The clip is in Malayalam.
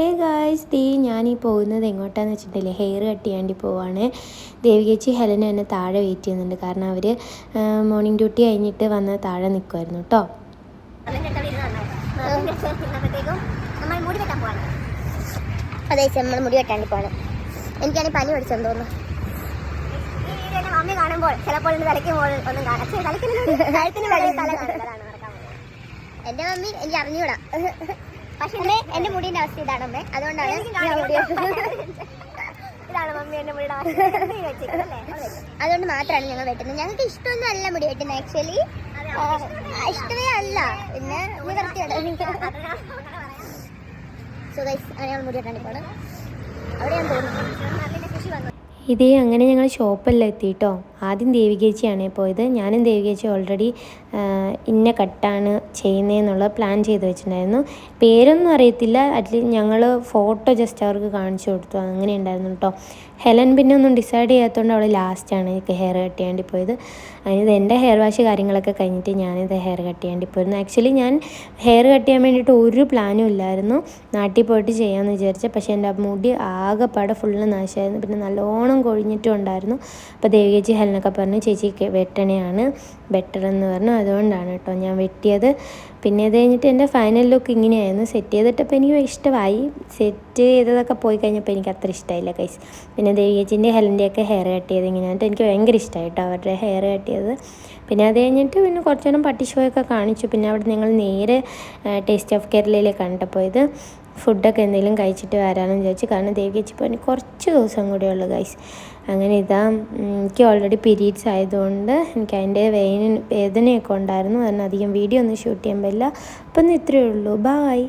ഹേ ഗായ്സ് ഞാൻ ഈ പോകുന്നത് എങ്ങോട്ടാന്ന് വെച്ചിട്ടുണ്ടെങ്കിൽ ഹെയർ കട്ട് ചെയ്യാണ്ടി പോവാണ് ദേവികേച്ചി ഹെലന എന്നെ താഴെ വെയിറ്റ് ചെയ്യുന്നുണ്ട് കാരണം അവർ മോർണിംഗ് ഡ്യൂട്ടി കഴിഞ്ഞിട്ട് വന്ന് താഴെ നിൽക്കുമായിരുന്നു കേട്ടോ അതെ നമ്മൾ മുടി വെട്ടാൻ പോവാണ് എനിക്കാണെങ്കിൽ പനി പഠിച്ചെന്ന് തോന്നുന്നു മമ്മി കാണുമ്പോൾ ചിലപ്പോൾ ഒന്നും കാണാം. എന്റെ മമ്മി എനിക്ക് അറിഞ്ഞൂടാ പക്ഷേ എന്റെ മുടിന്റെ അവസ്ഥ ഇതാണ് അമ്മേ. അതുകൊണ്ടാണ്. ഇതാണ് മമ്മി എന്റെ മുടിയുടെ അതുകൊണ്ട് മാത്രമാണ് ഞങ്ങൾ വെട്ടുന്നത്. ഞങ്ങൾക്ക് ഇഷ്ടമൊന്നും അല്ല മുടി വെട്ടുന്നത് ആക്ച്വലി ഇഷ്ടമേ അല്ല. പിന്നെ നിവർത്തിയാണ് സോ ഗൈസ് അങ്ങനെ ഞങ്ങൾ മുടി വെട്ടാൻ തോന്നുന്നു ഇതേ അങ്ങനെ ഞങ്ങൾ ഷോപ്പെല്ലാം എത്തിയിട്ടോ? ആദ്യം ദേവികേച്ചിയാണ് പോയത്. ഞാനും ദേവികേച്ചി ഓൾറെഡി ഇന്ന കട്ടാണ് ചെയ്യുന്നതെന്നുള്ള പ്ലാൻ ചെയ്ത് വെച്ചിട്ടുണ്ടായിരുന്നു. പേരൊന്നും അറിയത്തില്ല. അറ്റ്ലീസ്റ്റ് ഞങ്ങൾ ഫോട്ടോ ജസ്റ്റ് അവർക്ക് കാണിച്ചു കൊടുത്തു. അങ്ങനെ ഉണ്ടായിരുന്നു കേട്ടോ ഹെലൻ പിന്നെ ഒന്നും ഡിസൈഡ് ചെയ്യാത്തതുകൊണ്ട് അവൾ ലാസ്റ്റാണ് എനിക്ക് ഹെയർ കട്ട് ചെയ്യാണ്ടി പോയത്. അതിന് എന്റെ ഹെയർ വാഷ് കാര്യങ്ങളൊക്കെ കഴിഞ്ഞിട്ട് ഞാനിത് ഹെയർ കട്ട് ചെയ്യാണ്ടി പോയിരുന്നു. ആക്ച്വലി ഞാൻ ഹെയർ കട്ട് ചെയ്യാൻ വേണ്ടിയിട്ട് ഒരു പ്ലാനും ഇല്ലായിരുന്നു. നാട്ടിൽ പോയിട്ട് ചെയ്യാമെന്ന് വിചാരിച്ചത് പക്ഷേ എന്റെ മുടി ആകെപ്പാടെ ഫുള്ള് നാശമായിരുന്നു പിന്നെ നല്ലോണം കൊഴിഞ്ഞിട്ടും ഉണ്ടായിരുന്നു. അപ്പോൾ ദേവികേച്ചി ഹെലനൊക്കെ പറഞ്ഞു ചേച്ചി വെട്ടണയാണ് ബെറ്റർ എന്ന് പറഞ്ഞു. അതുകൊണ്ടാണ് കേട്ടോ ഞാൻ വെട്ടിയത്. പിന്നെ അത് കഴിഞ്ഞിട്ട് എന്റെ ഫൈനൽ ലുക്ക് ഇങ്ങനെയായിരുന്നു. സെറ്റ് ചെയ്തിട്ടപ്പോൾ എനിക്ക് ഇഷ്ടമായി. സെറ്റ് ചെയ്തതൊക്കെ പോയി കഴിഞ്ഞപ്പോൾ എനിക്ക് അത്ര ഇഷ്ടമായില്ല കൈസ് പിന്നെ ദേവിയച്ചിന്റെ ഹെലന്റെയൊക്കെ ഹെയർ കട്ട് ചെയ്ത് ഇങ്ങനെയായിട്ട് എനിക്ക് ഭയങ്കര ഇഷ്ടമായി കേട്ടോ അവരുടെ ഹെയർ കട്ട് ചെയ്തത്. പിന്നെ അത് കഴിഞ്ഞിട്ട് പിന്നെ കുറച്ച് നേരം പട്ടി ഷോയൊക്കെ കാണിച്ചു. പിന്നെ അവിടെ ഞങ്ങൾ നേരെ ടേസ്റ്റ് ഓഫ് കേരളയിലേക്കാണ് കേട്ടോ പോയത് ഫുഡൊക്കെ എന്തെങ്കിലും കഴിച്ചിട്ട് വരാമെന്ന് വിചാരിച്ചു. കാരണം ദേവികേച്ചി പോയി കുറച്ച് ദിവസം കൂടെ ഉള്ളു ഗൈസ് അങ്ങനെ ഇതാ എനിക്ക് ഓൾറെഡി പീരീഡ്സ് ആയതുകൊണ്ട് എനിക്ക് അതിന്റെ വേദന വേദനയൊക്കെ ഉണ്ടായിരുന്നു. അതിന് അധികം വീഡിയോ ഒന്നും ഷൂട്ട് ചെയ്യാൻ പറ്റില്ല. അപ്പം ഇന്ന് ഇത്രയേ ഉള്ളൂ. ബായ്